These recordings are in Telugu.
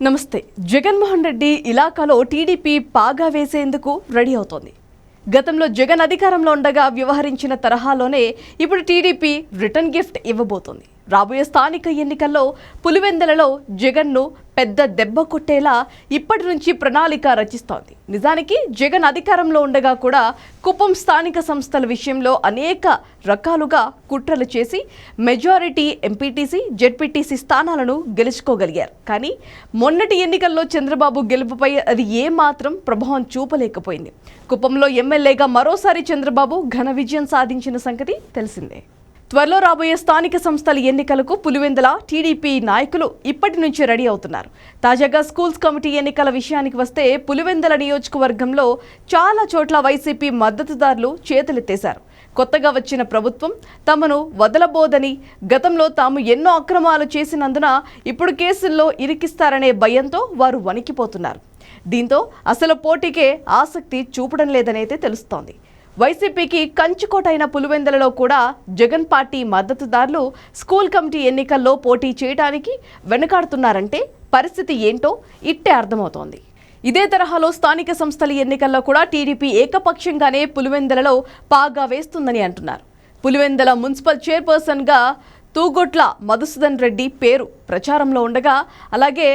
నమస్తే. జగన్మోహన్ రెడ్డి ఇలాకాలో టీడీపీ పాగా వేసేందుకు రెడీ అవుతోంది. గతంలో జగన్ అధికారంలో ఉండగా వ్యవహరించిన తరహాలోనే ఇప్పుడు టీడీపీ రిటర్న్ గిఫ్ట్ ఇవ్వబోతోంది. రాబోయే స్థానిక ఎన్నికల్లో పులివెందలలో జగన్ను పెద్ద దెబ్బ కొట్టేలా ఇప్పటి నుంచి ప్రణాళిక రచిస్తోంది. నిజానికి జగన్ అధికారంలో ఉండగా కూడా కుప్పం స్థానిక సంస్థల విషయంలో అనేక రకాలుగా కుట్రలు చేసి మెజారిటీ ఎంపీటీసీ జెడ్పీటీసీ స్థానాలను గెలుచుకోగలిగారు. కానీ మొన్నటి ఎన్నికల్లో చంద్రబాబు గెలుపుపై అది ఏమాత్రం ప్రభావం చూపలేకపోయింది. కుప్పంలో ఎమ్మెల్యేగా మరోసారి చంద్రబాబు ఘన విజయం సాధించిన సంగతి తెలిసిందే. త్వరలో రాబోయే స్థానిక సంస్థల ఎన్నికలకు పులివెందుల టీడీపీ నాయకులు ఇప్పటి నుంచి రెడీ అవుతున్నారు. తాజాగా స్కూల్స్ కమిటీ ఎన్నికల విషయానికి వస్తే పులివెందుల నియోజకవర్గంలో చాలా చోట్ల వైసీపీ మద్దతుదారులు చేతులెత్తేశారు. కొత్తగా వచ్చిన ప్రభుత్వం తమను వదలబోదని గతంలో తాము ఎన్నో అక్రమాలు చేసినందున ఇప్పుడు కేసుల్లో ఇరికిస్తారనే భయంతో వారు వణికిపోతున్నారు. దీంతో అసలు పోటీకే ఆసక్తి చూపడం లేదనైతే తెలుస్తోంది. వైసీపీకి కంచుకోటైన పులివెందులలో కూడా జగన్ పార్టీ మద్దతుదారులు స్కూల్ కమిటీ ఎన్నికల్లో పోటీ చేయడానికి వెనుకాడుతున్నారంటే పరిస్థితి ఏంటో ఇట్టే అర్థమవుతోంది. ఇదే తరహాలో స్థానిక సంస్థల ఎన్నికల్లో కూడా టీడీపీ ఏకపక్షంగానే పులివెందులలో పాగా వేస్తుందని అంటున్నారు. పులివెందుల మున్సిపల్ చైర్పర్సన్గా తూగొట్ల మధుసూదన్ రెడ్డి పేరు ప్రచారంలో ఉండగా అలాగే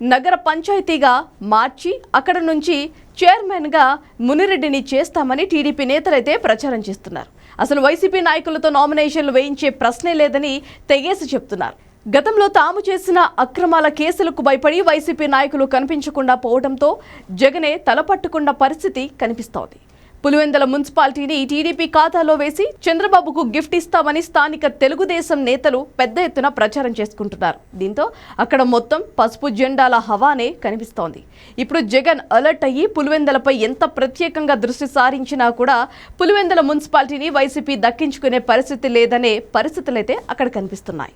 నగర పంచాయతీగా మార్చి అక్కడ నుంచి చైర్మన్గా మునిరెడ్డిని చేస్తామని టీడీపీ నేతలైతే ప్రచారం చేస్తున్నారు. అసలు వైసీపీ నాయకులతో నామినేషన్లు వేయించే ప్రశ్నే లేదని తెగేసి చెప్తున్నారు. గతంలో తాము చేసిన అక్రమాల కేసులకు భయపడి వైసీపీ నాయకులు కనిపించకుండా పోవడంతో జగనే తలపట్టుకున్న పరిస్థితి కనిపిస్తోంది. పులివెందుల మున్సిపాలిటీని టీడీపీ ఖాతాలో వేసి చంద్రబాబుకు గిఫ్ట్ ఇస్తామని స్థానిక తెలుగుదేశం నేతలు పెద్ద ఎత్తున ప్రచారం చేసుకుంటున్నారు. దీంతో అక్కడ మొత్తం పసుపు జెండాల హవానే కనిపిస్తోంది. ఇప్పుడు జగన్ అలర్ట్ అయ్యి పులివెందలపై ఎంత ప్రత్యేకంగా దృష్టి సారించినా కూడా పులివెందల మున్సిపాలిటీని వైసీపీ దక్కించుకునే పరిస్థితి లేదనే పరిస్థితులైతే అక్కడ కనిపిస్తున్నాయి.